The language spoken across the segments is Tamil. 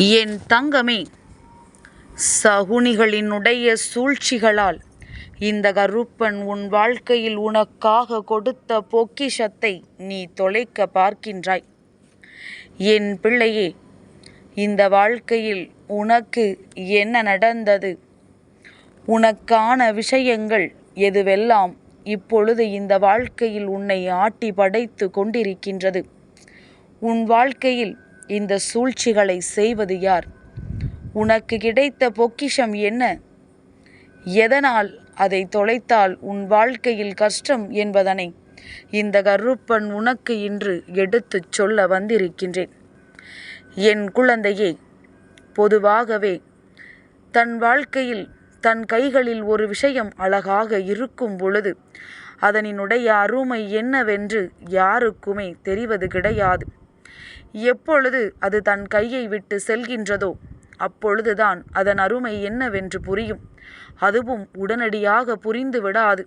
என் தங்கமே சகுனிகளினுடைய சூழ்ச்சிகளால் இந்த கருப்பன் உன் வாழ்க்கையில் உனக்காக கொடுத்த பொக்கிஷத்தை நீ தொலைக்க பார்க்கின்றாய். என் பிள்ளையே இந்த வாழ்க்கையில் உனக்கு என்ன நடந்தது? உனக்கான விஷயங்கள் எதுவெல்லாம் இப்பொழுது இந்த வாழ்க்கையில் உன்னை ஆட்டி படைத்து கொண்டிருக்கின்றது? உன் வாழ்க்கையில் இந்த சூழ்ச்சிகளை செய்வது யார்? உனக்கு கிடைத்த பொக்கிஷம் என்ன? எதனால் அதை தொலைத்தால் உன் வாழ்க்கையில் கஷ்டம் என்பதனை? இந்த கருப்பன் உனக்கு இன்று எடுத்துச் சொல்ல வந்திருக்கின்றேன். என் குழந்தையே பொதுவாகவே தன் வாழ்க்கையில் தன் கைகளில் ஒரு விஷயம் அழகாக இருக்கும் பொழுது அதனினுடைய அருமை என்னவென்று யாருக்குமே தெரிவது கிடையாது. எப்பொழுது அது தன் கையை விட்டு செல்கின்றதோ அப்பொழுதுதான் அதன் அருமை என்னவென்று புரியும். அதுவும் உடனடியாக புரிந்து விடாது.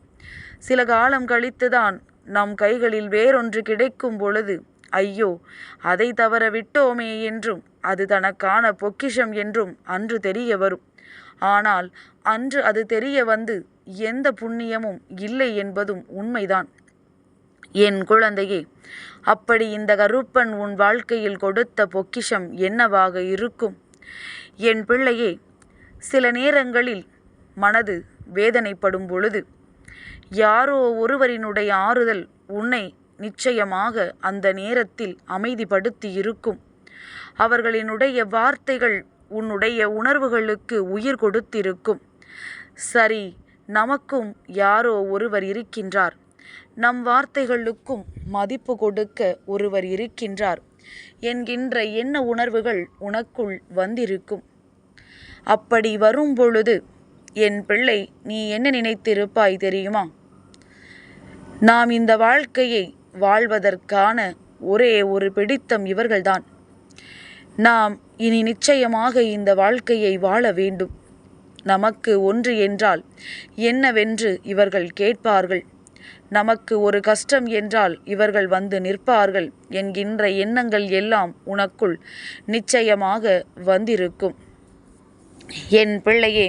சில காலம் கழித்துதான் நம் கைகளில் வேறொன்று கிடைக்கும் பொழுது ஐயோ அதை தவற விட்டோமே என்றும் அது தனக்கான பொக்கிஷம் என்றும் அன்று தெரிய வரும். ஆனால் அன்று அது தெரிய வந்து எந்த புண்ணியமும் இல்லை என்பதும் உண்மைதான். என் குழந்தையே அப்படி இந்த கருப்பன் உன் வாழ்க்கையில் கொடுத்த பொக்கிஷம் என்னவாக இருக்கும்? என் பிள்ளையே சில நேரங்களில் மனது வேதனைப்படும் பொழுது யாரோ ஒருவரினுடைய ஆறுதல் உன்னை நிச்சயமாக அந்த நேரத்தில் அமைதிப்படுத்தி இருக்கும். அவர்களினுடைய வார்த்தைகள் உன்னுடைய உணர்வுகளுக்கு உயிர் கொடுத்திருக்கும். சரி நமக்கும் யாரோ ஒருவர் இருக்கின்றார். நம் வார்த்தைகளுக்கும் மதிப்பு கொடுக்க ஒருவர் இருக்கின்றார். என்கின்ற என்ன உணர்வுகள் உனக்குள் வந்திருக்கும். அப்படி வரும்பொழுது என் பிள்ளை நீ என்ன நினைத்திருப்பாய் தெரியுமா? நாம் இந்த வாழ்க்கையை வாழ்வதற்கான ஒரே ஒரு பிடித்தம் இவர்கள்தான். நாம் இனி நிச்சயமாக இந்த வாழ்க்கையை வாழ வேண்டும். நமக்கு ஒன்று என்றால் என்னவென்று இவர்கள் கேட்பார்கள். நமக்கு ஒரு கஷ்டம் என்றால் இவர்கள் வந்து நிற்பார்கள். என்கின்ற எண்ணங்கள் எல்லாம் உனக்குள் நிச்சயமாக வந்திருக்கும். என் பிள்ளையே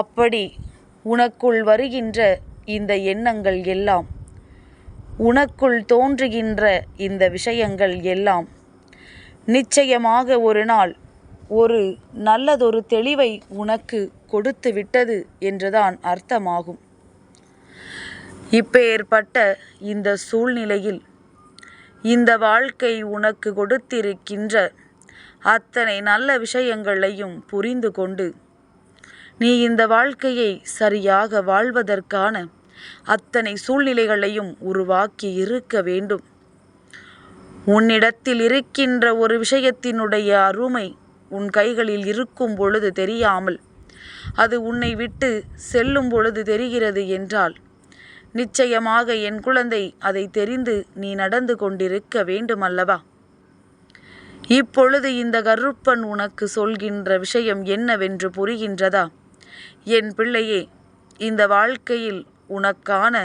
அப்படி உனக்குள் வருகின்ற இந்த எண்ணங்கள் எல்லாம் உனக்குள் தோன்றுகின்ற இந்த விஷயங்கள் எல்லாம் நிச்சயமாக ஒரு நாள் ஒரு நல்லதொரு தெளிவை உனக்கு கொடுத்து விட்டது என்றுதான் அர்த்தமாகும். இப்போ ஏற்பட்ட இந்த சூழ்நிலையில் இந்த வாழ்க்கை உனக்கு கொடுத்திருக்கின்ற அத்தனை நல்ல விஷயங்களையும் புரிந்து கொண்டு நீ இந்த வாழ்க்கையை சரியாக வாழ்வதற்கான அத்தனை சூழ்நிலைகளையும் உருவாக்கி இருக்க வேண்டும். உன்னிடத்தில் இருக்கின்ற ஒரு விஷயத்தினுடைய அருமை உன் கைகளில் இருக்கும் பொழுது தெரியாமல் அது உன்னை விட்டு செல்லும் பொழுது தெரிகிறது என்றால் நிச்சயமாக என் குழந்தை அதை தெரிந்து நீ நடந்து கொண்டிருக்க வேண்டுமல்லவா? இப்பொழுது இந்த கருப்பன் உனக்கு சொல்கின்ற விஷயம் என்னவென்று புரிகின்றதா? என் பிள்ளையே இந்த வாழ்க்கையில் உனக்கான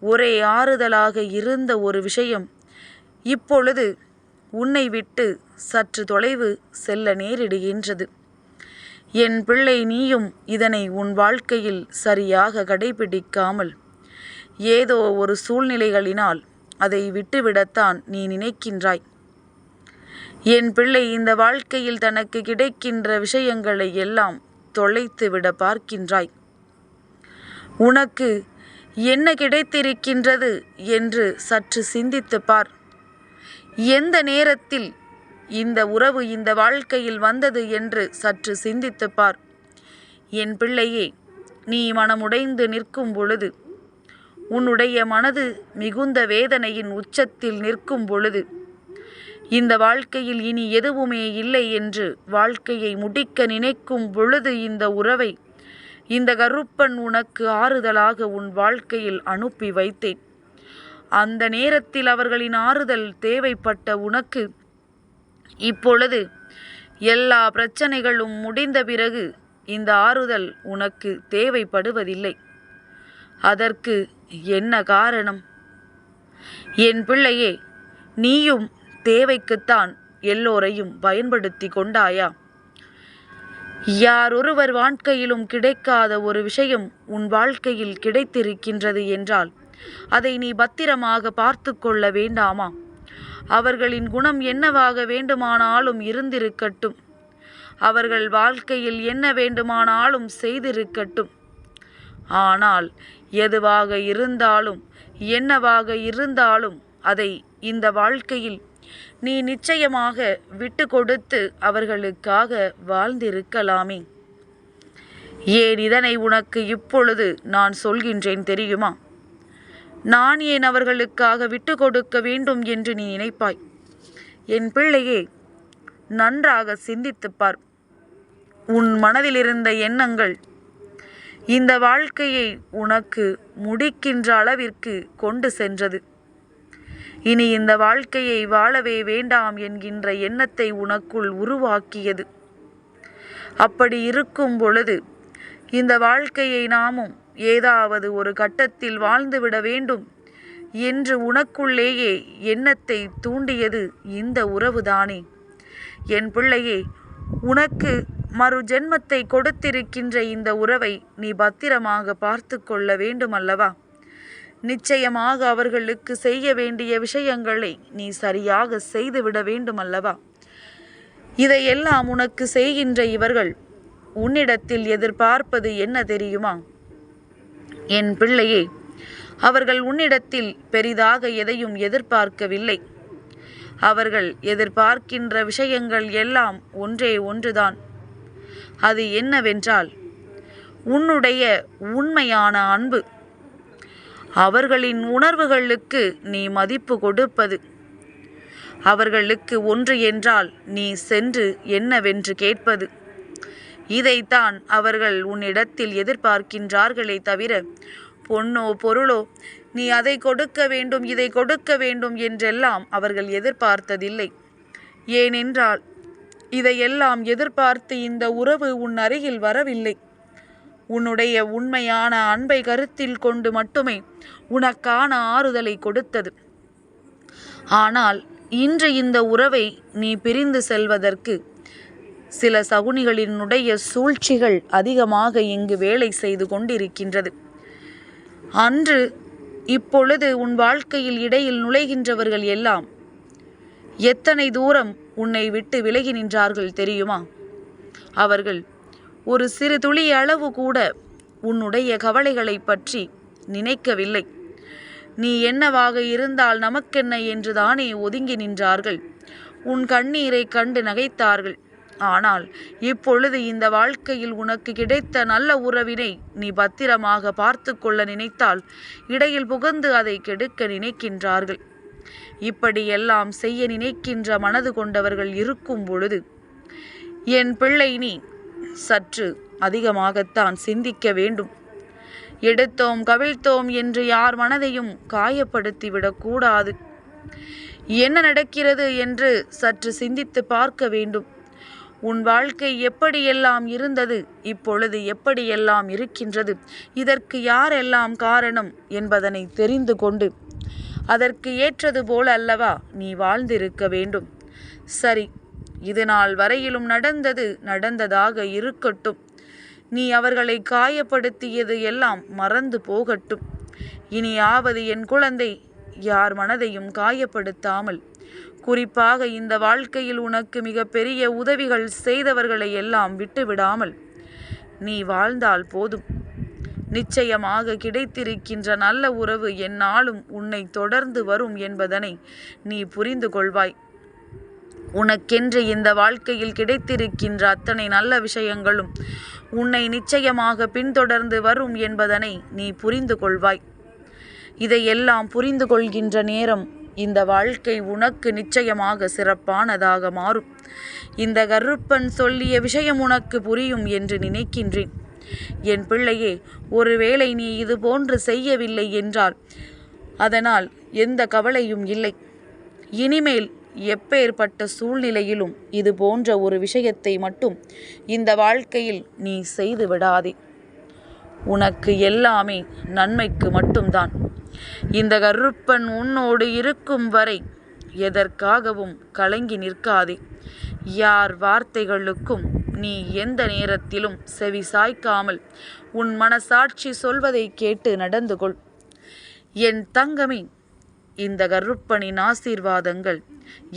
ஒரே ஆறுதலாக இருந்த ஒரு விஷயம் இப்பொழுது உன்னை விட்டு சற்று தொலைவு செல்ல நேரிடுகின்றது. என் பிள்ளை நீயும் இதனை உன் வாழ்க்கையில் சரியாக கடைபிடிக்காமல் ஏதோ ஒரு சூழ்நிலைகளினால் அதை விட்டுவிடத்தான் நீ நினைக்கின்றாய். என் பிள்ளை இந்த வாழ்க்கையில் தனக்கு கிடைக்கின்ற விஷயங்களை எல்லாம் தொலைத்து விட பார்க்கின்றாய். உனக்கு என்ன கிடைத்திருக்கின்றது என்று சற்று சிந்தித்து பார். எந்த நேரத்தில் இந்த உறவு இந்த வாழ்க்கையில் வந்தது என்று சற்று சிந்தித்து பார். என் பிள்ளையே நீ மனமுடைந்து நிற்கும் பொழுது உன்னுடைய மனது மிகுந்த வேதனையின் உச்சத்தில் நிற்கும் பொழுது இந்த வாழ்க்கையில் இனி எதுவுமே இல்லை என்று வாழ்க்கையை முடிக்க நினைக்கும் பொழுது இந்த உறவை இந்த கருப்பன் உனக்கு ஆறுதலாக உன் வாழ்க்கையில் அனுப்பி வைத்தேன். அந்த நேரத்தில் அவர்களின் ஆறுதல் தேவைப்பட்ட உனக்கு இப்பொழுது எல்லா பிரச்சனைகளும் முடிந்த பிறகு இந்த ஆறுதல் உனக்கு தேவைப்படுவதில்லை. அதற்கு என்ன காரணம்? என் பிள்ளையே நீயும் தேவைக்குத்தான் எல்லோரையும் பயன்படுத்தி கொண்டாயா? யாரொருவர் வாழ்க்கையிலும் கிடைக்காத ஒரு விஷயம் உன் வாழ்க்கையில் கிடைத்திருக்கின்றது என்றால் அதை நீ பத்திரமாக பார்த்து கொள்ள வேண்டாமா? அவர்களின் குணம் என்னவாக வேண்டுமானாலும் இருந்திருக்கட்டும். அவர்கள் வாழ்க்கையில் என்ன வேண்டுமானாலும் செய்திருக்கட்டும். ஆனால் எதுவாக இருந்தாலும் என்னவாக இருந்தாலும் அதை இந்த வாழ்க்கையில் நீ நிச்சயமாக விட்டு கொடுத்து அவர்களுக்காக வாழ்ந்திருக்கலாமே. ஏன் இதனை உனக்கு இப்பொழுது நான் சொல்கின்றேன் தெரியுமா? நான் ஏன் அவர்களுக்காக விட்டு கொடுக்க வேண்டும் என்று நீ நினைப்பாய்? என் பிள்ளையே நன்றாக சிந்தித்துப் பார். உன் மனதில் இருந்த எண்ணங்கள் இந்த வாழ்க்கையை உனக்கு முடிக்கின்ற அளவிற்கு கொண்டு சென்றது. இனி இந்த வாழ்க்கையை வாழவே வேண்டாம் என்கின்ற எண்ணத்தை உனக்குள் உருவாக்கியது. அப்படி இருக்கும் பொழுது இந்த வாழ்க்கையை நாமும் ஏதாவது ஒரு கட்டத்தில் வாழ்ந்துவிட வேண்டும் என்று உனக்குள்ளேயே எண்ணத்தை தூண்டியது இந்த உறவுதானே. என் பிள்ளையே உனக்கு மறு ஜென்மத்தை கொடுத்திருக்கின்ற இந்த உறவை நீ பத்திரமாக பார்த்து கொள்ள வேண்டுமல்லவா? நிச்சயமாக அவர்களுக்கு செய்ய வேண்டிய விஷயங்களை நீ சரியாக செய்துவிட வேண்டுமல்லவா? இதையெல்லாம் உனக்கு செய்கின்ற இவர்கள் உன்னிடத்தில் எதிர்பார்ப்பது என்ன தெரியுமா? என் பிள்ளையே அவர்கள் உன்னிடத்தில் பெரிதாக எதையும் எதிர்பார்க்கவில்லை. அவர்கள் எதிர்பார்க்கின்ற விஷயங்கள் எல்லாம் ஒன்றே ஒன்றுதான். அது என்னவென்றால் உன்னுடைய உண்மையான அன்பு. அவர்களின் உணர்வுகளுக்கு நீ மதிப்பு கொடுப்பது. அவர்களுக்கு ஒன்று என்றால் நீ சென்று என்னவென்று கேட்பது. இதைத்தான் அவர்கள் உன்னிடத்தில் எதிர்பார்க்கின்றார்களே தவிர பொன்னோ பொருளோ நீ அதை கொடுக்க வேண்டும் இதை கொடுக்க வேண்டும் என்றெல்லாம் அவர்கள் எதிர்பார்த்ததில்லை. ஏனென்றால் இதையெல்லாம் எதிர்பார்த்து இந்த உறவு உன் அருகில் வரவில்லை. உன்னுடைய உண்மையான அன்பை கருத்தில் கொண்டு மட்டுமே உனக்கான ஆறுதலை கொடுத்தது. ஆனால் இன்று இந்த உறவை நீ பிரிந்து செல்வதற்கு சில சகுனிகளினுடைய சூழ்ச்சிகள் அதிகமாக இங்கு வேலை செய்து கொண்டிருக்கின்றது. அன்று இப்பொழுது உன் வாழ்க்கையில் இடையில் நுழைகின்றவர்கள் எல்லாம் எத்தனை தூரம் உன்னை விட்டு விலகி நின்றார்கள் தெரியுமா? அவர்கள் ஒரு சிறு துளி அளவு கூட உன்னுடைய கவலைகளை பற்றி நினைக்கவில்லை. நீ என்னவாக இருந்தால் நமக்கென்ன என்று தானே ஒதுங்கி நின்றார்கள். உன் கண்ணீரை கண்டு நகைத்தார்கள். ஆனால் இப்பொழுது இந்த வாழ்க்கையில் உனக்கு கிடைத்த நல்ல உறவினை நீ பத்திரமாக பார்த்து கொள்ள நினைத்தால் இடையில் புகுந்து அதை கெடுக்க நினைக்கின்றார்கள். இப்படியெல்லாம் செய்ய நினைக்கின்ற மனது கொண்டவர்கள் இருக்கும் பொழுது என் பிள்ளை நீ சற்று அதிகமாகத்தான் சிந்திக்க வேண்டும். எடுத்தோம் கவிழ்த்தோம் என்று யார் மனதையும் காயப்படுத்திவிடக்கூடாது என்ன நடக்கிறது என்று சற்று சிந்தித்து பார்க்க வேண்டும். உன் வாழ்க்கை எப்படியெல்லாம் இருந்தது இப்பொழுது எப்படியெல்லாம் இருக்கின்றது இதற்கு யாரெல்லாம் காரணம் என்பதனை தெரிந்து கொண்டு அதற்கு ஏற்றது போல் அல்லவா நீ வாழ்ந்திருக்க வேண்டும். சரி இது நாள் வரையிலும் நடந்தது நடந்ததாக இருக்கட்டும். நீ அவர்களை காயப்படுத்தியது எல்லாம் மறந்து போகட்டும். இனியாவது என் குழந்தை யார் மனதையும் காயப்படுத்தாமல். குறிப்பாக இந்த வாழ்க்கையில் உனக்கு மிக பெரிய உதவிகள் செய்தவர்களை எல்லாம் விட்டுவிடாமல். நீ வாழ்ந்தால் போதும். நிச்சயமாக கிடைத்திருக்கின்ற நல்ல உறவு என்னாலும் உன்னை தொடர்ந்து வரும் என்பதனை நீ புரிந்து கொள்வாய். உனக்கென்று இந்த வாழ்க்கையில் கிடைத்திருக்கின்ற அத்தனை நல்ல விஷயங்களும் உன்னை நிச்சயமாக பின்தொடர்ந்து வரும் என்பதனை நீ புரிந்து கொள்வாய். இதையெல்லாம் புரிந்து கொள்கின்ற நேரம் இந்த வாழ்க்கை உனக்கு நிச்சயமாக சிறப்பானதாக மாறும். இந்த கருப்பன் சொல்லிய விஷயம் உனக்கு புரியும் என்று நினைக்கின்றேன். என் பிள்ளையே ஒருவேளை நீ இது போன்று செய்யவில்லை என்றால் அதனால் எந்த கவலையும் இல்லை. இனிமேல் எப்பேற்பட்ட சூழ்நிலையிலும் இது போன்ற ஒரு விஷயத்தை மட்டும் இந்த வாழ்க்கையில் நீ செய்து விடாதே. உனக்கு எல்லாமே நன்மைக்கு மட்டும்தான். இந்த கருப்பன் உன்னோடு இருக்கும் வரை எதற்காகவும் கலங்கி நிற்காதே. யார் வார்த்தைகளுக்கும் நீ எந்த நேரத்திலும் செவி சாய்க்காமல் உன் மனசாட்சி சொல்வதை கேட்டு நடந்து கொள். என் தங்கமே இந்த கருப்பனின் ஆசீர்வாதங்கள்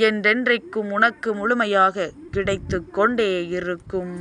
என்றென்றைக்கும் உனக்கு முழுமையாக கிடைத்து கொண்டே இருக்கும்.